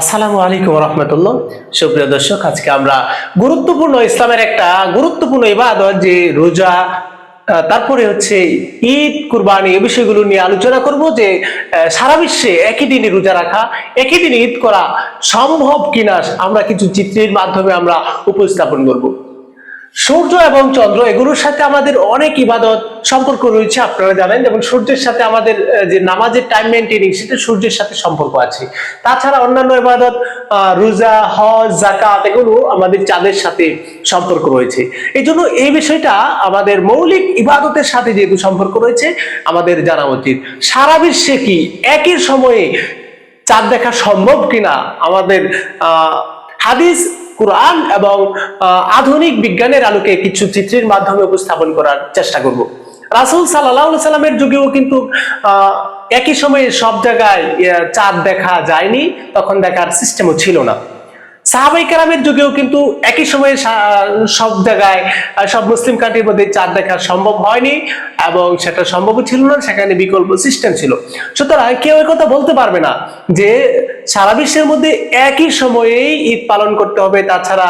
আসসালামু আলাইকুম রহমতুল্লাহ। সুপ্রিয় দর্শক, আজকে আমরা গুরুত্বপূর্ণ ইসলামের একটা গুরুত্বপূর্ণ ইবাদত, যে রোজা তারপরে হচ্ছে ঈদ, কুরবানি এ বিষয়গুলো নিয়ে আলোচনা করব, যে সারা বিশ্বে একই দিনে রোজা রাখা, একই দিনে ঈদ করা সম্ভব কিনা, আমরা কিছু চিত্রের মাধ্যমে আমরা উপস্থাপন করব। সূর্য এবং চন্দ্র, এগুলোর সাথে আমাদের অনেক ইবাদত সম্পর্ক রয়েছে, আপনারা জানেন। যেমন সূর্যের সাথে আমাদের যে নামাজের টাইম মেনটেনিং সেটা সূর্যের সাথে সম্পর্ক আছে। তাছাড়া অন্যান্য ইবাদত রোজা, হজ জাকাত এগুলো আমাদের চাঁদের সাথে সম্পর্ক রয়েছে। এই জন্য এই বিষয়টা আমাদের মৌলিক ইবাদতের সাথে যেহেতু সম্পর্ক রয়েছে, আমাদের জানা উচিত। সারা বিশ্বে কি একই সময়ে চাঁদ দেখা সম্ভব কিনা? আমাদের হাদিস কোরআন এবং আধুনিক বিজ্ঞানের আলোকে কিছু চিত্রের মাধ্যমে উপস্থাপন করার চেষ্টা করব। রাসুল সাল্লাহ সাল্লামের যুগেও কিন্তু একই সময়ে সব জায়গায় চাঁদ দেখা যায়নি, তখন দেখার সিস্টেমও ছিল না। সাহাবাই কারামের যুগেও কিন্তু একই সময়ে সব জায়গায় সব মুসলিম কান্ট্রির মধ্যে চাঁদ দেখা সম্ভব হয়নি এবং সেটা সম্ভব ছিল না, সেখানে বিকল্প সিস্টেম ছিল। সুতরাং কেউ কথা বলতে পারবে না যে সারা বিশ্বের মধ্যে একই সময়েই ঈদ পালন করতে হবে, তাছাড়া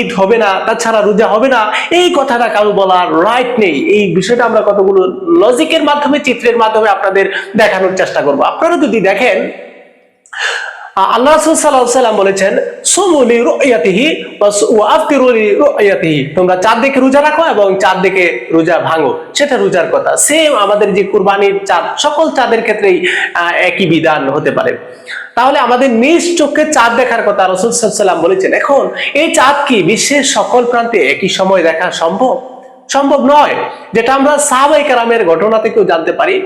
ঈদ হবে না, তাছাড়া রোজা হবে না, এই কথাটা কারও বলার রাইট নেই। এই বিষয়টা আমরা কতগুলো লজিকের মাধ্যমে, চিত্রের মাধ্যমে আপনাদের দেখানোর চেষ্টা করব। আপনারা যদি দেখেন আল্লাহ রাসূল সাল্লাল্লাহু বলেছেন সুমুলি রুয়াতিহি ওয়া আফতিরু তোমরা চাঁদ দেখে রোজা রাখো এবং চাঁদ দেখে রোজা ভাঙো। সেটা রোজার কথা। সেম আমাদের যে কুরবানির চাঁদ, সকল চাঁদের ক্ষেত্রেই একই বিধান হতে পারে। তাহলে আমাদের নিজ চোখে চাঁদ দেখার কথা রসুল সাল্লাম বলেছেন। এখন, এই চাঁদ কি বিশ্বের সকল প্রান্তে একই সময় দেখা সম্ভব? সম্ভব নয়। যেটা আমরা সাহাবাই কারামের ঘটনা থেকেও জানতে পারি।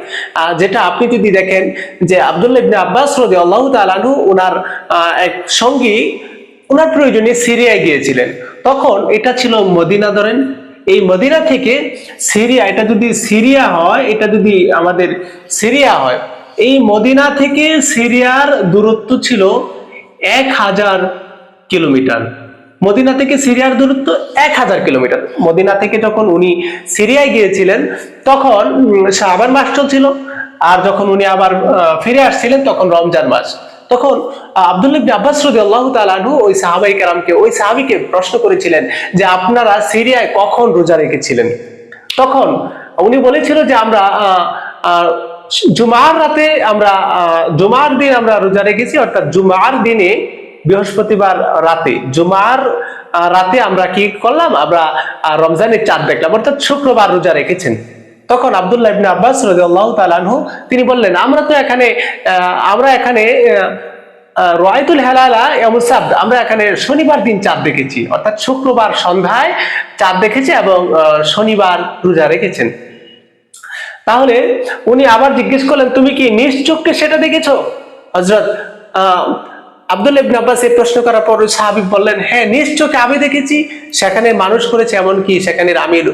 যেটা আপনি যদি দেখেন যে আব্দুল্লাহ ইবনে আব্বাস রদি আল্লাহ তালানহু ওনার এক সঙ্গী ওনার প্রয়োজনে সিরিয়ায় গিয়েছিলেন। তখন এটা ছিল মদিনা ধরেন। এই মদিনা থেকে সিরিয়া, এটা যদি সিরিয়া হয়, এটা যদি আমাদের সিরিয়া হয়, এই মদিনা থেকে সিরিয়ার দূরত্ব ছিল এক হাজার কিলোমিটার। মদিনা থেকে সিরিয়ার দূরত্ব এক হাজার কিলোমিটার। মদিনা থেকে যখন উনি সিরিয়ায় গিয়েছিলেন, তখন শাবান মাস চলছিল। আর যখন উনি আবার ফিরে আসছিলেন, তখন রমজান মাস। তখন ইবনে আব্বাস রাদিয়াল্লাহু তাআলা আনহু ওই সাহাবাই কেরামকে, ওই সাহাবীকে প্রশ্ন করেছিলেন যে, আপনারা সিরিয়ায় কখন রোজা রেখেছিলেন? তখন উনি বলেছিল যে, আমরা জুমার রাতে আমরা জুমার দিন আমরা রোজা রেখেছি, অর্থাৎ জুমার দিনে বৃহস্পতিবার রাতে, জুমার রাতে আমরা কি করলাম? আমরা রমজানের চাঁদ দেখলাম, অর্থাৎ শুক্রবার রোজা রেখেছেন। তখন আব্দুল্লাহ আব্বাস রাদিয়াল্লাহু তাআলা আনহু, তিনি বললেন, আমরা তো এখানে আমরা এখানে রয়তুল হেলালা এমুসাদ আমরা এখানে শনিবার দিন চাঁদ দেখেছি। অর্থাৎ শুক্রবার সন্ধ্যায় চাঁদ দেখেছি এবং শনিবার রোজা রেখেছেন। তাহলে উনি আবার জিজ্ঞেস করলেন, তুমি কি নিজ চোখকে সেটা দেখেছ? হজরত আব্দুল ইবনে আব্বাস এই প্রশ্ন করার পর সাহাবি বললেন হ্যাঁ নিজ আমি দেখেছি সেখানে মানুষ করেছে এমনকি সেখানে আমির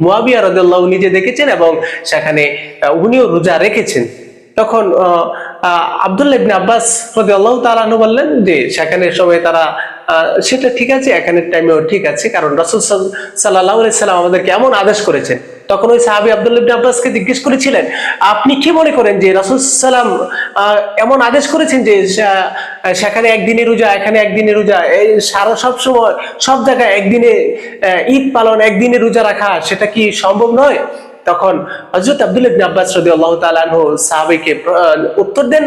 মুয়াবিয়া রাদিয়াল্লাহু নিজে দেখেছেন এবং সেখানে উনিও রোজা রেখেছেন। তখন আহ, ইবনে আব্বাস রাদিয়াল্লাহু তাআলা আনহু বললেন যে সেখানে সময় তারা সেটা ঠিক আছে এখানের টাইমেও ঠিক আছে কারণ রাসূল আলাইহি সাল্লাম আমাদেরকে এমন আদেশ করেছেন। তখন ওই সাহাবী আব্দুল্লাহ ইবনে আব্বাসকে জিজ্ঞেস করেছিলেন, আপনি কি মনে করেন যে রাসূল সাল্লাম এমন আদেশ করেছেন যে সেখানে একদিনে রোজা, এখানে একদিনে রোজা, এই সারা সব সময়, সব জায়গায় একদিনে ঈদ পালন, একদিনে রোজা রাখা, সেটা কি সম্ভব নয়? তখন হযরত আব্দুল্লাহ ইবনে আব্বাস রাদিয়াল্লাহু তাআলা আনহু সাহাবীকে উত্তর দেন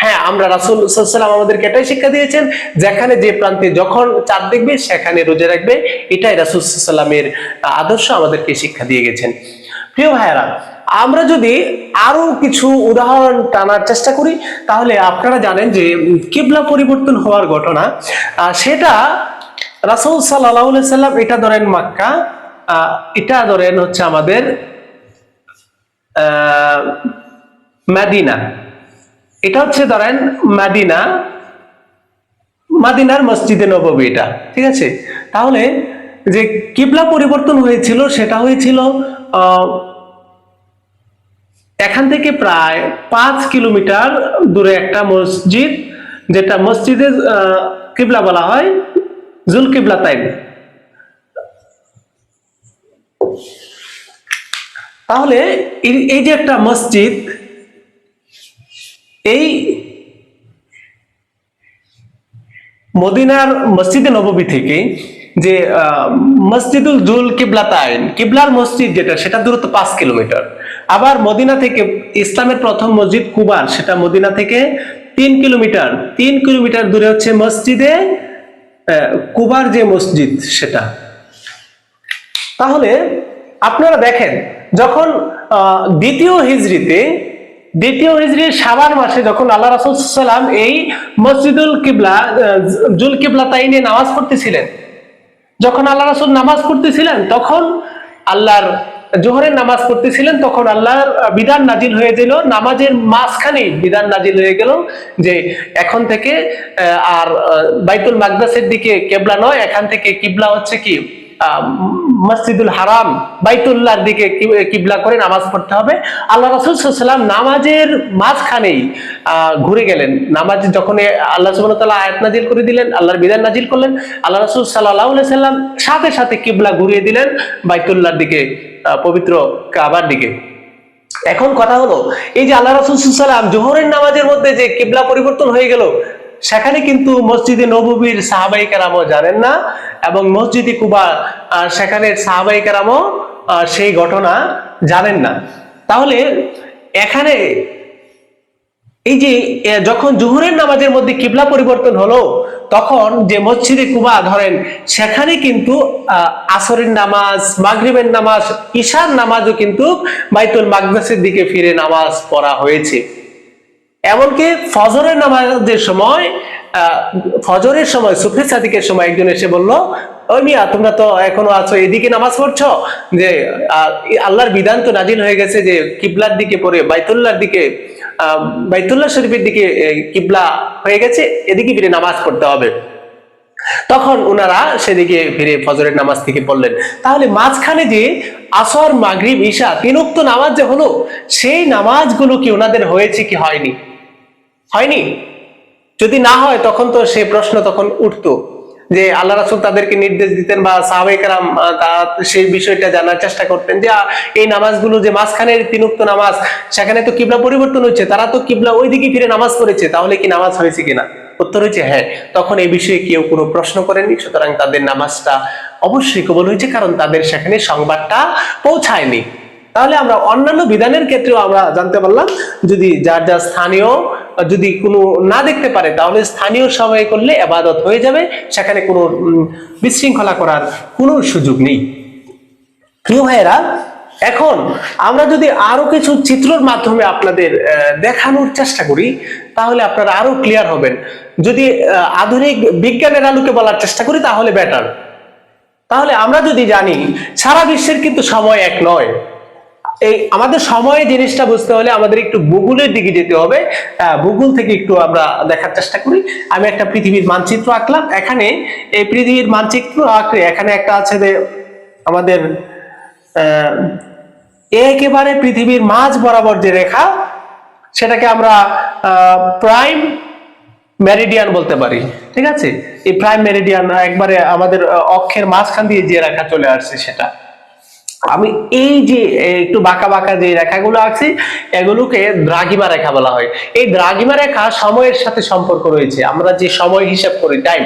হ্যাঁ আমরা রাসূল সাল্লাম আমাদেরকে এটাই শিক্ষা দিয়েছেন যেখানে যে প্রান্তে যখন চাঁদ দেখবে সেখানে রোজা রাখবে। এটাই রাসূল সাল্লামের আদর্শ আমাদেরকে শিক্ষা দিয়ে গেছেন। প্রিয় ভাইয়েরা আমরা যদি আরও কিছু উদাহরণ টানার চেষ্টা করি তাহলে আপনারা জানেন যে কিবলা পরিবর্তন হওয়ার ঘটনা সেটা রাসূল আলাইহি সাল্লাম এটা ধরেন মাক্কা এটা ধরেন হচ্ছে আমাদের আহ, মাদিনা। এটা হচ্ছে ধরেন মাদিনা, মাদিনার মসজিদে নববী এটা, ঠিক আছে? তাহলে যে কিবলা পরিবর্তন হয়েছিল, সেটা হয়েছিল এখান থেকে প্রায় পাঁচ কিলোমিটার দূরে একটা মসজিদ, যেটা মসজিদে কিবলা বলা হয় জুল কিবলা তাইন। তাহলে এই যে একটা মসজিদ এই মদিনার মসজিদে নববী থেকে যে মসজিদুল জুল কিবলাতাইন কিবলার মসজিদ যেটা, সেটা দূরত্ব পাঁচ কিলোমিটার। আবার মদিনা থেকে ইসলামের প্রথম মসজিদ কুবার সেটা মদিনা থেকে তিন কিলোমিটার তিন কিলোমিটার দূরে হচ্ছে মসজিদে কুবার যে মসজিদ, সেটা। তাহলে আপনারা দেখেন, যখন দ্বিতীয় হিজরিতে দ্বিতীয় হিজরির সাবান মাসে যখন আল্লাহ রাসুল সাল্লাম এই মসজিদুল কিবলা জুল কিবলা তাইনে নামাজ পড়তেছিলেন, যখন আল্লাহ রাসুল নামাজ পড়তেছিলেন, তখন আল্লাহর জোহরের নামাজ পড়তেছিলেন, তখন আল্লাহর বিধান নাজিল হয়ে গেল, নামাজের মাঝখানে বিধান নাজিল হয়ে গেল যে এখন থেকে আর বাইতুল মাকদাসের দিকে কেবলা নয়, এখান থেকে কিবলা হচ্ছে কি? মসজিদুল হারাম, বাইতুল্লাহর দিকে কিবলা করে নামাজ পড়তে হবে। আল্লাহ রাসুল সাল্লাম নামাজের মাঝখানেই ঘুরে গেলেন। নামাজ যখন আল্লাহ ওয়া তাআলা আয়াত নাজিল করে দিলেন, আল্লাহর বিধান নাজিল করলেন, আল্লাহ রাসূল আলাইহি সাল্লাম সাথে সাথে কিবলা ঘুরিয়ে দিলেন বাইতুল্লাহর দিকে পবিত্র কাবার দিকে। এখন কথা হলো, এই যে আল্লাহ রাসূল সাল্লাম জোহরের নামাজের মধ্যে যে কিবলা পরিবর্তন হয়ে গেল সেখানে কিন্তু মসজিদে নববীর সাহাবাই কারামও জানেন না এবং মসজিদে কুবা আহ, সেখানের সাহাবাই কারামও সেই ঘটনা জানেন না। তাহলে এখানে এই যে যখন জুহুরের নামাজের মধ্যে কিবলা পরিবর্তন হলো তখন যে মসজিদে কুবা ধরেন সেখানে কিন্তু আসরের নামাজ মাগরিবের নামাজ ঈশার নামাজও কিন্তু বাইতুল মাকদাসের দিকে ফিরে নামাজ পড়া হয়েছে। এমনকি ফজরের নামাজের সময় ফজরের সময় সুফি সাদিকের সময় একজন এসে বলল, ওই মিয়া, তোমরা তো এখনও আছো, এদিকে নামাজ পড়ছো? যে আল্লাহর বিধান তো নাজিল হয়ে গেছে যে, কিবলার দিকে পড়ে, বাইতুল্লাহর দিকে বাইতুল্লাহ শরীফের দিকে কিবলা হয়ে গেছে, এদিকে ফিরে নামাজ পড়তে হবে। তখন ওনারা সেদিকে ফিরে ফজরের নামাজ থেকে পড়লেন। তাহলে মাঝখানে যে আসর, মাগরিব, ঈশা তিনোক্ত নামাজ যে হলো, সেই নামাজগুলো কি ওনাদের হয়েছে কি হয়নি? হয়নি? যদি না হয়, তখন তো সেই প্রশ্ন তখন উঠতো যে আল্লাহ রাসুল তাদেরকে নির্দেশ দিতেন বা সাহাবাইকারাম সেই বিষয়টা জানার চেষ্টা করতেন যে এই নামাজগুলো যে মাঝখানের তিনুক্ত নামাজ, সেখানে তো কিবলা পরিবর্তন হচ্ছে তারা তো কিবলা ওই দিকে ফিরে নামাজ পড়েছে, তাহলে কি নামাজ হয়েছে কিনা? উত্তর হয়েছে হ্যাঁ। তখন এই বিষয়ে কেউ কোনো প্রশ্ন করেনি সুতরাং তাদের নামাজটা অবশ্যই কবল হয়েছে, কারণ তাদের সেখানে সংবাদটা পৌঁছায়নি। তাহলে আমরা অন্যান্য বিধানের ক্ষেত্রেও আমরা জানতে পারলাম, যদি যার যার স্থানীয় যদি কোনো না দেখতে পারে, তাহলে স্থানীয় সময় করলে আবাদত হয়ে যাবে। সেখানে কোনো বিশৃঙ্খলা করার কোনো সুযোগ নেই। প্রিয় ভাইয়েরা, এখন আমরা যদি আরও কিছু চিত্রর মাধ্যমে আপনাদের দেখানোর চেষ্টা করি, তাহলে আপনারা আরও ক্লিয়ার হবেন। যদি আধুনিক বিজ্ঞানের আলোকে বলার চেষ্টা করি, তাহলে বেটার তাহলে আমরা যদি জানি, সারা বিশ্বের কিন্তু সময় এক নয়। এই আমাদের সময় জিনিসটা বুঝতে হলে আমাদের একটু গুগলের দিকে যেতে হবে। গুগল থেকে একটু আমরা দেখার চেষ্টা করি। আমি একটা পৃথিবীর মানচিত্র আঁকলাম। এখানে এই পৃথিবীর মানচিত্র আঁকলে এখানে একটা আছে যে আমাদের একেবারে পৃথিবীর মাঝ বরাবর যে রেখা, সেটাকে আমরা প্রাইম মেরিডিয়ান বলতে পারি। ঠিক আছে? এই প্রাইম মেরিডিয়ান একবারে আমাদের অক্ষের মাঝখান দিয়ে যে রেখা চলে আসছে সেটা। আমি এই যে একটু বাঁকা বাঁকা যে রেখাগুলো আছে এগুলোকে দ্রাঘিমা রেখা বলা হয়। এই দ্রাঘিমা রেখা সময়ের সাথে সম্পর্ক রয়েছে। আমরা যে সময় হিসাব করি টাইম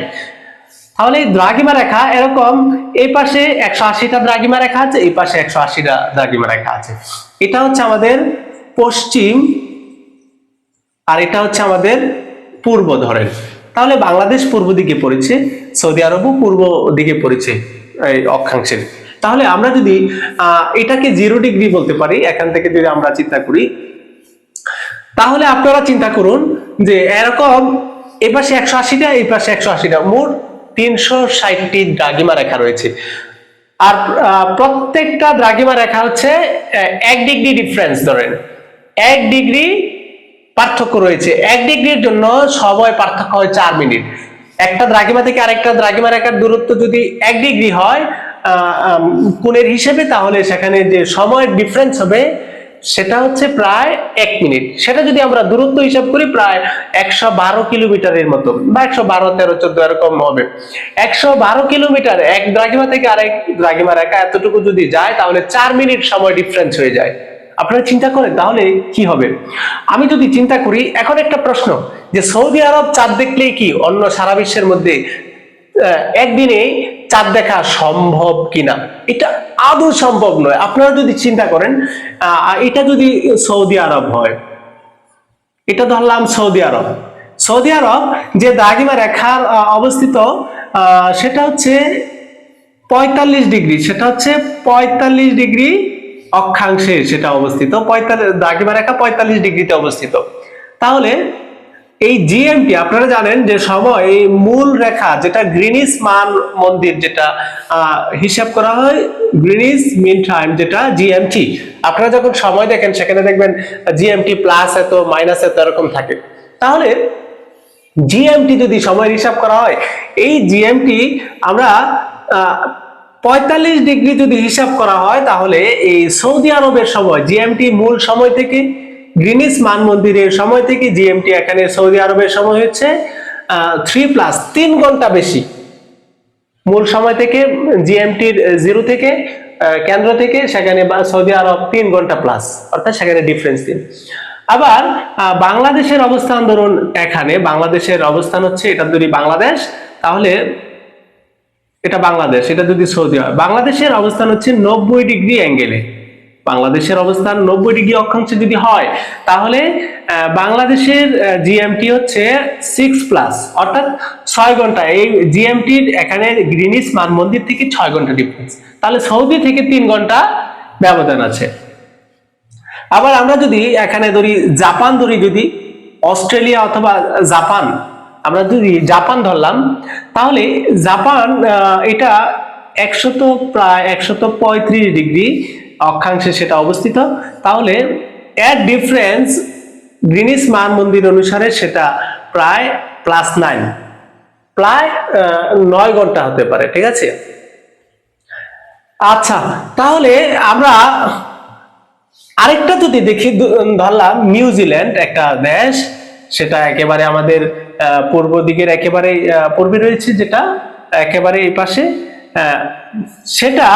তাহলে এই দ্রাঘিমা রেখা এরকম, এই পাশে একশো আশিটা দ্রাঘিমা রেখা আছে, এই পাশে একশো আশিটা দ্রাঘিমা রেখা আছে। এটা হচ্ছে আমাদের পশ্চিম আর এটা হচ্ছে আমাদের পূর্ব ধরেন। তাহলে বাংলাদেশ পূর্ব দিকে পড়েছে, সৌদি আরবও পূর্ব দিকে পড়েছে, এই অক্ষাংশের। তাহলে আমরা যদি এটাকে জিরো ডিগ্রি বলতে পারি, এখান থেকে যদি আমরা চিন্তা করি, তাহলে আপনারা চিন্তা করুন যে এরকম এই পাশে একশো আশিটা, এই পাশে একশো আশিটা, মোট তিনশো ষাটটি দ্রাঘিমা রেখা রয়েছে। আর প্রত্যেকটা দ্রাঘিমা রেখা হচ্ছে এক ডিগ্রি ডিফারেন্স ধরেন। এক ডিগ্রি পার্থক্য রয়েছে। এক ডিগ্রির জন্য সময় পার্থক্য হয় চার মিনিট। একটা দ্রাঘিমা থেকে আরেকটা দ্রাঘিমা রেখার দূরত্ব যদি এক ডিগ্রি হয় কোণের হিসেবে তাহলে সেখানে যে সময়ের ডিফারেন্স হবে, সেটা হচ্ছে প্রায় এক মিনিট। সেটা যদি আমরা দূরত্ব হিসাব করি, প্রায় একশো বারো কিলোমিটারের মতো বা একশো বারো, তেরো, চোদ্দ এরকম হবে। একশো বারো কিলোমিটার, এক দ্রাঘিমা থেকে আরেক দ্রাঘিমা রেখা এতটুকু যদি যায়, তাহলে চার মিনিট সময় ডিফারেন্স হয়ে যায়। আপনারা চিন্তা করেন, তাহলে কি হবে? আমি যদি চিন্তা করি, এখন একটা প্রশ্ন, যে সৌদি আরব চাঁদ দেখলেই কি অন্য সারা বিশ্বের মধ্যে একদিনে চাঁদ দেখা সম্ভব কিনা? এটা আদৌ সম্ভব নয়। আপনারা যদি চিন্তা করেন এটা যদি সৌদি আরব হয় এটা ধরলাম সৌদি আরব। সৌদি আরব যে দাগিমা আহ, অবস্থিত সেটা হচ্ছে পঁয়তাল্লিশ ডিগ্রি সেটা হচ্ছে পঁয়তাল্লিশ ডিগ্রি অক্ষাংশে সেটা অবস্থিত। পঁয়তাল্লিশ দাগিমা রেখা পঁয়তাল্লিশ ডিগ্রিতে অবস্থিত। তাহলে এই জিএমটি আপনারা জানেন যে সময় এই মূল রেখা যেটা গ্রিনিস মান মন্দির যেটা হিসাব করা হয় গ্রিনিস মিন টাইম যেটা জিএমটি আপনারা যখন সময় দেখেন, সেখানে দেখবেন জিএমটি প্লাস এত মাইনাস এত এরকম থাকে। তাহলে জিএমটি যদি সময় হিসাব করা হয়, এই জিএমটি আমরা পঁয়তাল্লিশ ডিগ্রি যদি হিসাব করা হয়, তাহলে এই সৌদি আরবের সময় জিএমটি মূল সময় থেকে গ্রিনিস মান মন্দিরের সময় থেকে জিএমটি এখানে সৌদি আরবের সময় হচ্ছে থ্রি প্লাস তিন ঘণ্টা বেশি। মূল সময় থেকে জিএমটির জিরো থেকে কেন্দ্র থেকে সেখানে সৌদি আরব তিন ঘণ্টা প্লাস অর্থাৎ সেখানে ডিফারেন্স দিন। আবার বাংলাদেশের অবস্থান ধরুন এখানে, বাংলাদেশের অবস্থান হচ্ছে এটা যদি বাংলাদেশ, তাহলে এটা বাংলাদেশ, এটা যদি সৌদি হয়। বাংলাদেশের অবস্থান হচ্ছে নব্বই ডিগ্রি অ্যাঙ্গেলে বাংলাদেশের অবস্থান নব্বই ডিগ্রি অক্ষাংশে যদি হয়, তাহলে বাংলাদেশের জিএমটি হচ্ছে সিক্স প্লাস অর্থাৎ ছয় ঘণ্টা। এই জিএমটির এখানে গ্রিনিস মান মন্দির থেকে ছয় ঘণ্টা ডিফারেন্স তাহলে সৌদি থেকে তিন ঘণ্টা ব্যবধান আছে। আবার আমরা যদি এখানে ধরি, জাপান ধরি যদি, অস্ট্রেলিয়া অথবা জাপান, আমরা যদি জাপান ধরলাম, তাহলে জাপান এটা একশত প্রায় একশত পঁয়ত্রিশ ডিগ্রি অক্ষাংশে সেটা অবস্থিত, তাহলে এর ডিফারেন্স গ্রিনিস মান মন্দির অনুসারে সেটা প্রায় প্লাস নাইন প্রায় নয় ঘণ্টা হতে পারে, ঠিক আছে? আচ্ছা তাহলে আমরা আরেকটা যদি দেখি ধরলাম নিউজিল্যান্ড একটা দেশ, সেটা একেবারে আমাদের পূর্ব দিকের একেবারে পূর্বে রয়েছে, যেটা একেবারে এই পাশে সেটা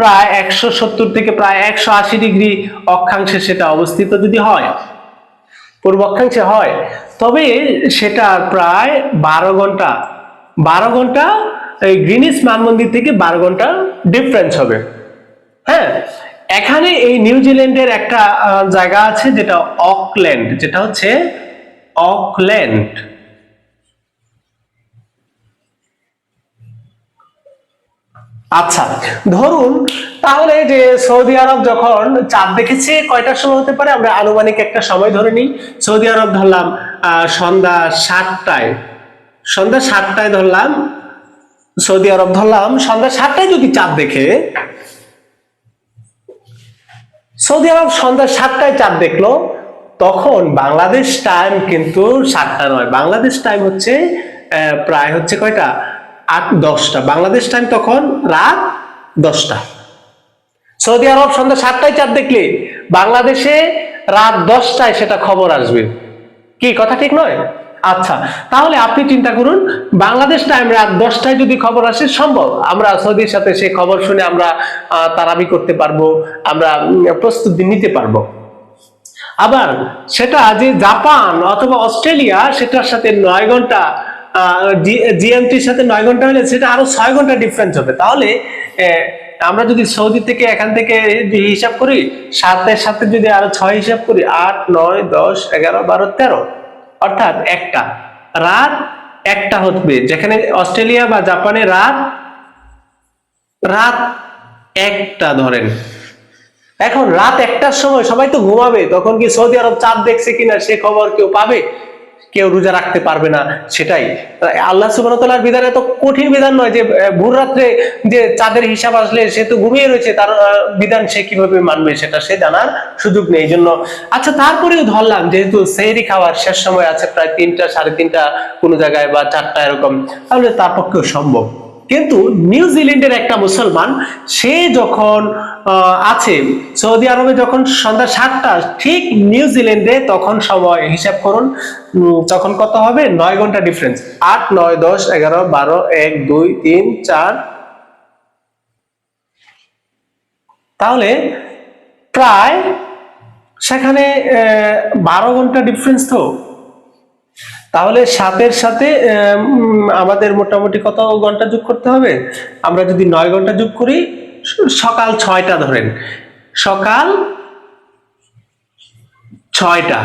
প্রায় একশো সত্তর থেকে প্রায় একশো আশি ডিগ্রি অক্ষাংশে সেটা অবস্থিত যদি হয়, পূর্ব অক্ষাংশে হয়, তবে সেটা প্রায় বারো ঘণ্টা বারো ঘণ্টা এই গ্রিনিস মান মন্দির থেকে বারো ঘণ্টা ডিফারেন্স হবে। হ্যাঁ এখানে এই নিউজিল্যান্ডের একটা জায়গা আছে যেটা অকল্যান্ড, যেটা হচ্ছে অকল্যান্ড। আচ্ছা ধরুন তাহলে যে সৌদি আরব যখন চাঁদ দেখেছে, কয়টার সময় হতে পারে? আমরা আনুমানিক একটা সময় ধরে নিই। সৌদি আরব ধরলাম সন্ধ্যা সাতটায়। সন্ধ্যা সাতটায় ধরলাম, সৌদি আরব ধরলাম, সন্ধ্যা সাতটায় যদি চাঁদ দেখে, সৌদি আরব সন্ধ্যা সাতটায় চাঁদ দেখল, তখন বাংলাদেশ টাইম কিন্তু সাতটা নয়। বাংলাদেশ টাইম হচ্ছে প্রায় হচ্ছে কয়টা? আট দশটা। বাংলাদেশ টাইম তখন রাত দশটা। সৌদি আরব সন্ধ্যা সাতটায় চাঁদ দেখলে বাংলাদেশে রাত দশটায় সেটা খবর আসবে। কি, কথা ঠিক নয়? আচ্ছা তাহলে আপনি চিন্তা করুন, বাংলাদেশ টাইম রাত দশটায় যদি খবর আসে, সম্ভব। আমরা সৌদির সাথে সেই খবর শুনে আমরা তারাবি করতে পারব, আমরা প্রস্তুতি নিতে পারব। আবার সেটা যে জাপান অথবা অস্ট্রেলিয়া, সেটার সাথে নয় ঘণ্টা জিএমটির সাথে নয় ঘণ্টা হলে সেটা আরও ছয় ঘণ্টা ডিফারেন্স হবে। তাহলে আমরা যদি সৌদি থেকে এখান থেকে হিসাব করি, সাতের সাথে যদি আরও ছয় হিসাব করি, আট, নয়, দশ, এগারো, বারো, তেরো। অর্থাৎ একটা। রাত একটা হবে যেখানে অস্ট্রেলিয়া বা জাপানে রাত রাত একটা ধরেন। এখন রাত একটার সময় সবাই তো ঘুমাবে, তখন কি সৌদি আরব চাঁদ দেখছে কিনা সে খবর কেউ পাবে? কেউ রোজা রাখতে পারবে না, সেটাই। আল্লাহ সুবাহতাল্লাহর বিধান এত কঠিন বিধান নয় যে ভোর রাত্রে যে চাঁদের হিসাব আসলে সে তো ঘুমিয়ে রয়েছে, তার বিধান সে কীভাবে মানবে সেটা সে জানার সুযোগ নেই এই জন্য আচ্ছা তারপরেও ধরলাম, যেহেতু সেহরি খাওয়ার শেষ সময় আছে প্রায় তিনটা, সাড়ে তিনটা কোনো জায়গায় বা চারটা এরকম, তাহলে তার পক্ষেও সম্ভব। কিন্তু নিউজিল্যান্ডের একটা মুসলমান, সে যখন আছে, সৌদি আরবে যখন সন্ধ্যা সাতটা, ঠিক নিউজিল্যান্ডে তখন সময় হিসাব করুন তখন কত হবে? নয় ঘণ্টা ডিফারেন্স আট, নয়, দশ, এগারো, বারো, এক, দুই, তিন, চার। তাহলে প্রায় সেখানে বারো ঘণ্টা ডিফারেন্স তো। তাহলে সাতের সাথে আমাদের মোটামুটি কত ঘণ্টা যোগ করতে হবে? আমরা যদি নয় ঘণ্টা যোগ করি সকাল ছয়টা ধরেন। সকাল ছয়টা।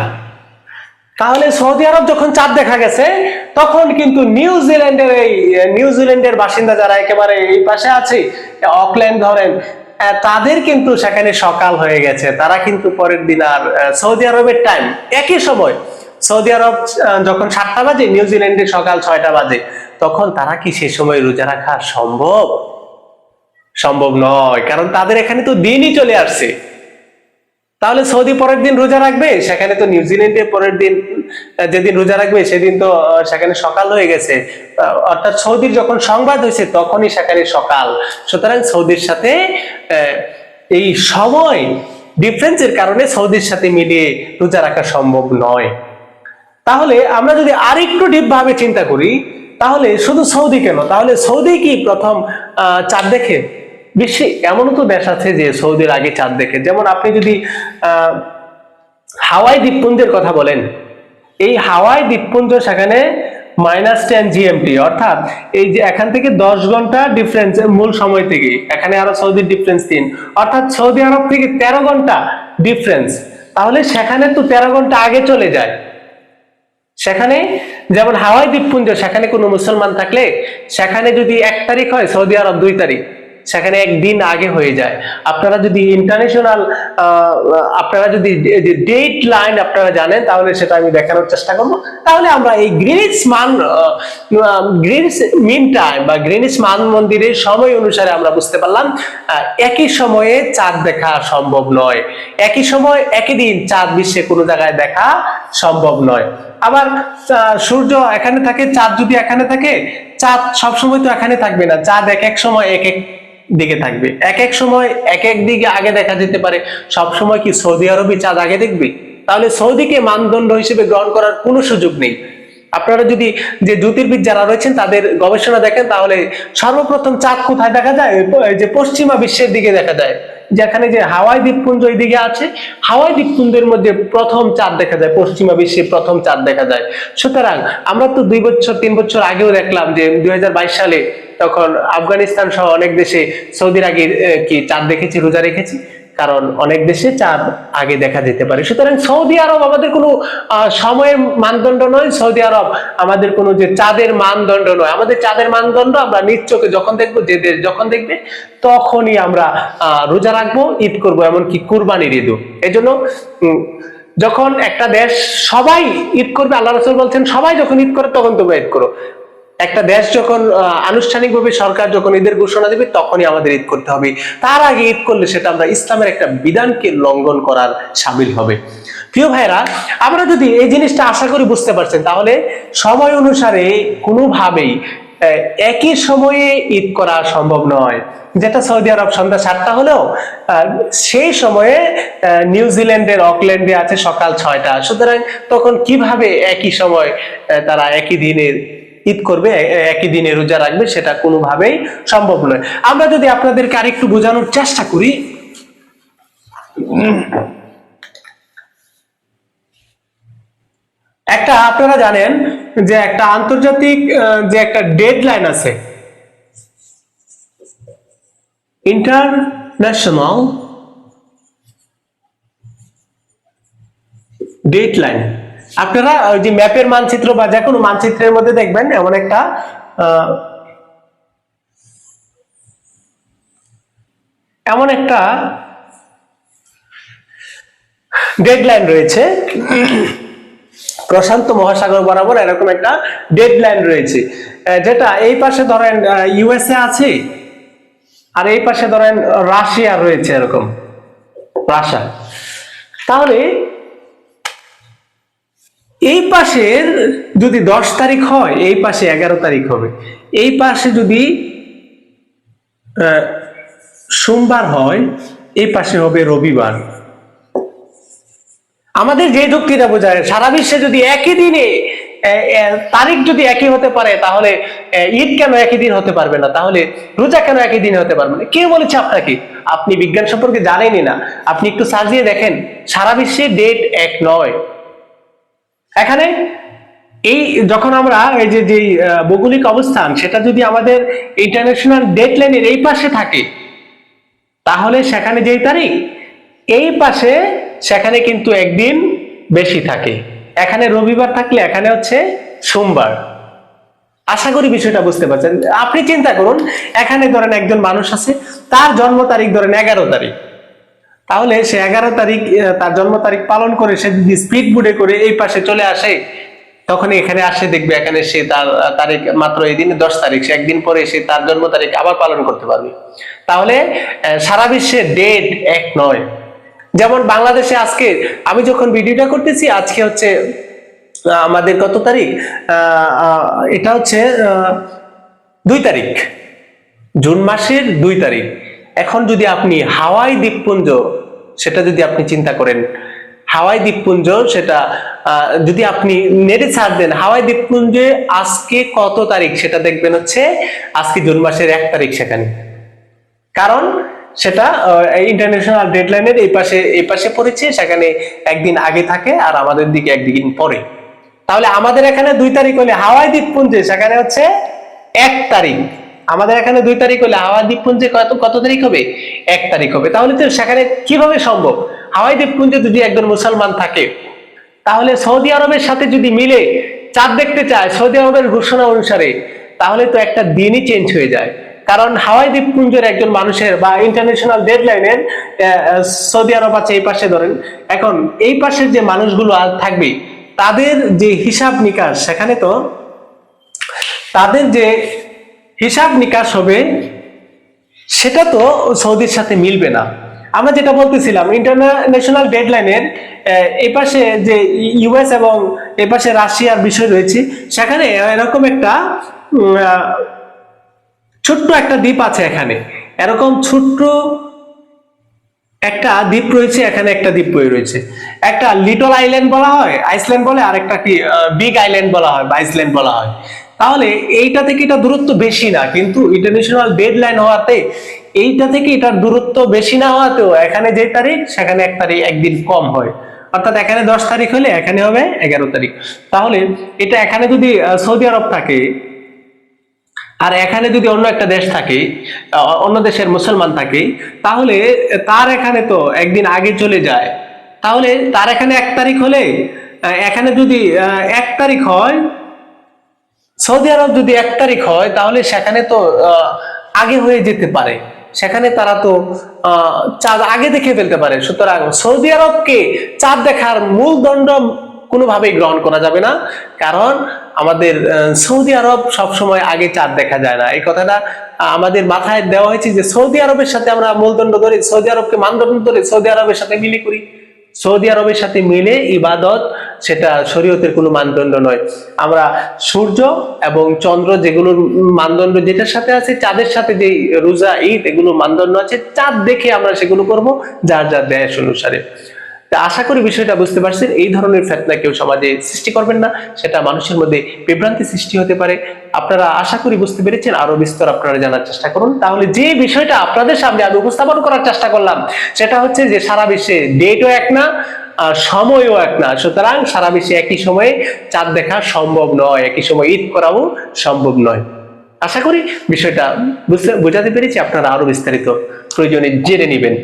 তাহলে সৌদি আরব যখন চাঁদ দেখা গেছে, তখন কিন্তু নিউজিল্যান্ডের এই নিউজিল্যান্ডের বাসিন্দা যারা একেবারে এই পাশে আছে অকল্যান্ড ধরেন তাদের কিন্তু সেখানে সকাল হয়ে গেছে। তারা কিন্তু পরের দিন আর সৌদি আরবের টাইম একই সময়। সৌদি আরব যখন সাতটা বাজে নিউজিল্যান্ডে সকাল ছয়টা বাজে, তখন তারা কি সে সময় রোজা রাখা সম্ভব? সম্ভব নয়, কারণ তাদের এখানে তো দিনই চলে আসছে। তাহলে সৌদি পরের দিন রোজা রাখবে? সেখানে তো নিউজিল্যান্ডে পরের দিন যেদিন রোজা রাখবে, সেদিন তো সেখানে সকাল হয়ে গেছে। অর্থাৎ সৌদির যখন সংবাদ হয়েছে, তখনই সেখানে সকাল। সুতরাং সৌদির সাথে এই সময় ডিফারেন্সের কারণে সৌদির সাথে মিলিয়ে রোজা রাখা সম্ভব নয়। তাহলে আমরা যদি আরেকটু ডিপ ভাবে চিন্তা করি, তাহলে শুধু সৌদি কেন? তাহলে সৌদি কি প্রথম চাঁদ দেখে? বিশ্বে এমনও তো দেশ আছে যে সৌদির আগে চাঁদ দেখে। যেমন আপনি যদি হাওয়াই দ্বীপপুঞ্জের কথা বলেন, এই হাওয়াই দ্বীপপুঞ্জ সেখানে মাইনাস টেন জিএমটি অর্থাৎ এই যে এখান থেকে দশ ঘণ্টা ডিফারেন্স মূল সময় থেকে, এখানে আরও সৌদির ডিফারেন্স তিন, অর্থাৎ সৌদি আরব থেকে তেরো ঘণ্টা ডিফারেন্স তাহলে সেখানে তো তেরো ঘণ্টা আগে চলে যায়। সেখানে যেমন হাওয়াই দ্বীপপুঞ্জ, সেখানে কোনো মুসলমান থাকলে সেখানে যদি এক তারিখ হয়, সৌদি আরব দুই তারিখ। সেখানে একদিন আগে হয়ে যায়। আপনারা যদি ইন্টারন্যাশনাল আপনারা যদি ডেট লাইন আপনারা জানেন, তাহলে সেটা আমি দেখানোর চেষ্টা করব। তাহলে আমরা এই গ্রিনিস মান গ্রিনিস মিন টাইম বা গ্রিনিস মান মন্দিরের সময় অনুসারে আমরা বুঝতে পারলাম একই সময়ে চাঁদ দেখা সম্ভব নয়। একই সময়, একই দিন চাঁদ বিশ্বে কোনো জায়গায় দেখা সম্ভব নয়। আবার সূর্য এখানে থাকে, চাঁদ যদি এখানে থাকে, চাঁদ সবসময় তো এখানে থাকবে না। চাঁদ এক এক সময় এক এক দিকে থাকবে। এক এক সময় এক এক দিকে আগে দেখা যেতে পারে। সব সময় কি সৌদি আরবই চাঁদ আগে দেখবে? তাহলে সৌদিকে মানদণ্ড হিসেবে গ্রহণ করার কোনো সুযোগ নেই। আপনারা যদি যে জ্যোতির্বিদ যারা রয়েছেন, তাদের গবেষণা দেখেন, তাহলে সর্বপ্রথম চাঁদ কোথায় দেখা যায়? যে পশ্চিমা বিশ্বের দিকে দেখা যায়। যেখানে যে হাওয়াই দ্বীপপুঞ্জ ওই দিকে আছে। হাওয়াই দ্বীপপুঞ্জের মধ্যে প্রথম চাঁদ দেখা যায়। পশ্চিমা বিশ্বে প্রথম চাঁদ দেখা যায়। সুতরাং আমরা তো দুই বছর, তিন বছর আগেও দেখলাম যে দুই হাজার বাইশ সালে তখন আফগানিস্তান সহ অনেক দেশে সৌদির আগে কি চাঁদ দেখেছি, রোজা রেখেছি? কারণ অনেক দেশে চাঁদ আগে দেখা যেতে পারে। সুতরাং সৌদি আরব আমাদের কোনো সময়ের মানদণ্ড নয়। সৌদি আরব আমাদের কোনো যে চাঁদের মানদণ্ড নয়। আমাদের চাঁদের মানদণ্ড আমরা নিজ যখন দেখব, যে দেশ যখন দেখবে, তখনই আমরা রোজা রাখব, ঈদ করব, এমনকি কুরবানির ঈদও। এই জন্য যখন একটা দেশ সবাই ঈদ করবে, আল্লাহ রসুল বলছেন, সবাই যখন ঈদ করে, তখন তোমরা ঈদ করো। একটা দেশ যখন আনুষ্ঠানিকভাবে সরকার যখন ঈদের ঘোষণা দেবে, তখনই আমাদের ঈদ করতে হবে। তার আগে ঈদ করলে সেটা আমরা ইসলামের একটা বিধানকে লঙ্ঘন করার সামিল হবে। প্রিয় ভাইরা আমরা যদি এই জিনিসটা আশা করি বুঝতে পারছেন, তাহলে সময় অনুসারে কোনোভাবেই একই সময়ে ঈদ করা সম্ভব নয়। যেটা সৌদি আরব সন্ধ্যা সাতটা হলেও সেই সময়ে নিউজিল্যান্ডের অকল্যান্ডে আছে সকাল ছয়টা। সুতরাং তখন কীভাবে একই সময় তারা একই দিনের ঈদ করবে একই দিনে রোজা রাখবে, সেটা কোনোভাবেই সম্ভব নয়। আমরা যদি আপনাদেরকে আরেকটু বোঝানোর চেষ্টা করি, একটা আপনারা জানেন যে একটা আন্তর্জাতিক যে একটা ডেডলাইন আছে, ইন্টারন্যাশনাল ডেটলাইন আপনারা ওই যে ম্যাপের মানচিত্র বা যে কোনো মানচিত্রের মধ্যে দেখবেন এমন একটা এমন একটা ডেডলাইন রয়েছে। প্রশান্ত মহাসাগর বরাবর এরকম একটা ডেডলাইন রয়েছে। যেটা এই পাশে ধরেন ইউএসএ আছে, আর এই পাশে ধরেন রাশিয়া রয়েছে এরকম, রাশিয়া। তাহলে এই পাশের যদি দশ তারিখ হয়, এই পাশে এগারো তারিখ হবে। এই পাশে যদি সোমবার হয়, এই পাশে হবে রবিবার। আমাদের যে যুক্তিটা বোঝায়, সারা বিশ্বে যদি একই দিনে তারিখ যদি একই হতে পারে, তাহলে ঈদ কেন একই দিন হতে পারবে না? তাহলে রোজা কেন একই দিন হতে পারবে না? কে বলেছে আপনাকে, আপনি বিজ্ঞান সম্পর্কে জানেনই না। আপনি একটু দিয়ে দেখেন, সারা বিশ্বে ডেট এক নয়। এখানে এই যখন আমরা এই যে যে ভৌগোলিক অবস্থান, সেটা যদি আমাদের ইন্টারন্যাশনাল ডেট লাইনের এই পাশে থাকে, তাহলে সেখানে যেই তারিখ? এই পাশে সেখানে কিন্তু একদিন বেশি থাকে। এখানে রবিবার থাকলে এখানে হচ্ছে সোমবার। আশা করি বিষয়টা বুঝতে পারছেন। আপনি চিন্তা করুন, এখানে ধরেন একজন মানুষ আছে, তার জন্ম তারিখ ধরেন এগারো তারিখ। তাহলে সে এগারো তারিখ তার জন্ম তারিখ পালন করে সে যদি স্পিড বুডে করে এই পাশে চলে আসে, তখন এখানে আসে দেখবে এখানে সে তার তারিখ মাত্র এই দিনে দশ তারিখ, সে একদিন পরে সে তার জন্ম তারিখ আবার পালন করতে পারবে। তাহলে সারা বিশ্বে ডেট এক নয়। যেমন বাংলাদেশে আজকে, আমি যখন ভিডিওটা করতেছি, আজকে হচ্ছে আমাদের কত তারিখ? এটা হচ্ছে দুই তারিখ। জুন মাসের দুই তারিখ। এখন যদি আপনি হাওয়াই দ্বীপপুঞ্জ, সেটা যদি আপনি চিন্তা করেন, হাওয়াই দ্বীপপুঞ্জ সেটা যদি আপনি নেটে ছাড় দেন, হাওয়াই দ্বীপপুঞ্জে আজকে কত তারিখ সেটা দেখবেন হচ্ছে, আজকে জুন মাসের এক তারিখ সেখানে। কারণ সেটা ইন্টারন্যাশনাল ডেডলাইনের এই পাশে এই পাশে পড়েছে, সেখানে একদিন আগে থাকে আর আমাদের দিকে একদিন পরে। তাহলে আমাদের এখানে দুই তারিখ হলে হাওয়াই দ্বীপপুঞ্জে, সেখানে হচ্ছে এক তারিখ। আমাদের এখানে দুই তারিখ হলে হাওয়াই দ্বীপপুঞ্জে কত কত তারিখ হবে? এক তারিখ হবে। তাহলে তো সেখানে কীভাবে সম্ভব? হাওয়াই দ্বীপপুঞ্জে যদি একজন মুসলমান থাকে, তাহলে সৌদি আরবের সাথে যদি মিলে চাঁদ দেখতে চায়, সৌদি আরবের ঘোষণা অনুসারে, তাহলে তো একটা দিনই চেঞ্জ হয়ে যায়। কারণ হাওয়াই দ্বীপপুঞ্জের একজন মানুষের বা ইন্টারন্যাশনাল ডেডলাইনের সৌদি আরব আছে এই পাশে ধরেন। এখন এই পাশের যে মানুষগুলো আর থাকবে, তাদের যে হিসাব নিকাশ, সেখানে তো তাদের যে হিসাব নিকাশ হবে, সেটা তো সৌদির সাথে মিলবে না। আমরা যেটা বলতেছিলাম ইন্টারন্যাশনাল ডেডলাইনের এই পাশে যে ইউএস এবং এই পাশে রাশিয়ার বিষয় রয়েছে, সেখানে এরকম একটা ছোট্ট একটা দ্বীপ আছে এখানে। এরকম ছোট্ট একটা দ্বীপ রয়েছে, এখানে একটা দ্বীপ রয়েছে। একটা লিটল আইল্যান্ড বলা হয়, আইসল্যান্ড বলে আর একটা কি বিগ আইল্যান্ড বলা হয়, বা আইসল্যান্ড বলা হয়। তাহলে এইটা থেকে এটা দূরত্ব বেশি না, কিন্তু ইন্টারন্যাশনাল ডেডলাইন হওয়াতে এইটা থেকে এটার দূরত্ব বেশি না হওয়াতেও এখানে যে তারিখ, সেখানে এক তারিখ, একদিন কম হয়। অর্থাৎ এখানে দশ তারিখ হলে এখানে হবে এগারো তারিখ। তাহলে এটা এখানে যদি সৌদি আরব থাকে, আর এখানে যদি অন্য একটা দেশ থাকে অন্য দেশের মুসলমান থাকে, তাহলে তার এখানে তো একদিন আগে চলে যায়। তাহলে তার এখানে এক তারিখ হলে এখানে যদি এক তারিখ হয় সৌদি আরব যদি এক তারিখ হয়, তাহলে সেখানে তো আগে হয়ে যেতে পারে। সেখানে তারা তো চাঁদ আগে দেখে ফেলতে পারে। সুতরাং সৌদি আরবকে চাঁদ দেখার মূল দণ্ড কোনোভাবেই গ্রহণ করা যাবে না। কারণ আমাদের সৌদি আরব সবসময় আগে চাঁদ দেখা যায় না। এই কথাটা আমাদের মাথায় দেওয়া হয়েছে যে সৌদি আরবের সাথে আমরা মূলদণ্ড ধরি, সৌদি আরবকে মানদণ্ড ধরে সৌদি আরবের সাথে মিলি করি। সৌদি আরবের সাথে মিলে ইবাদত, সেটা শরীয়তের কোনো মানদণ্ড নয়। আমরা সূর্য এবং চন্দ্র যেগুলোর মানদণ্ড যেটার সাথে আছে, চাঁদের সাথে যে রোজা, ঈদ এগুলো মানদণ্ড আছে, চাঁদ দেখে আমরা সেগুলো করব যার যার দেশ অনুসারে। তা আশা করি বিষয়টা বুঝতে পারছেন। এই ধরনের ফেতনা কেউ সমাজে সৃষ্টি করবেন না, সেটা মানুষের মধ্যে বিভ্রান্তি সৃষ্টি হতে পারে। আপনারা আশা করি বুঝতে পেরেছেন, আরও বিস্তর আপনারা জানার চেষ্টা করুন। তাহলে যে বিষয়টা আপনাদের সামনে আমি উপস্থাপন করার চেষ্টা করলাম, সেটা হচ্ছে যে সারা বিশ্বে ডেটও এক না, আর সময়ও এক না। সুতরাং সারা বিশ্বে একই সময়ে চাঁদ দেখা সম্ভব নয়, একই সময় ঈদ করাও সম্ভব নয়। আশা করি বিষয়টা বুঝতে বোঝাতে পেরেছি, আপনারা আরও বিস্তারিত প্রয়োজনে জেনে নেবেন।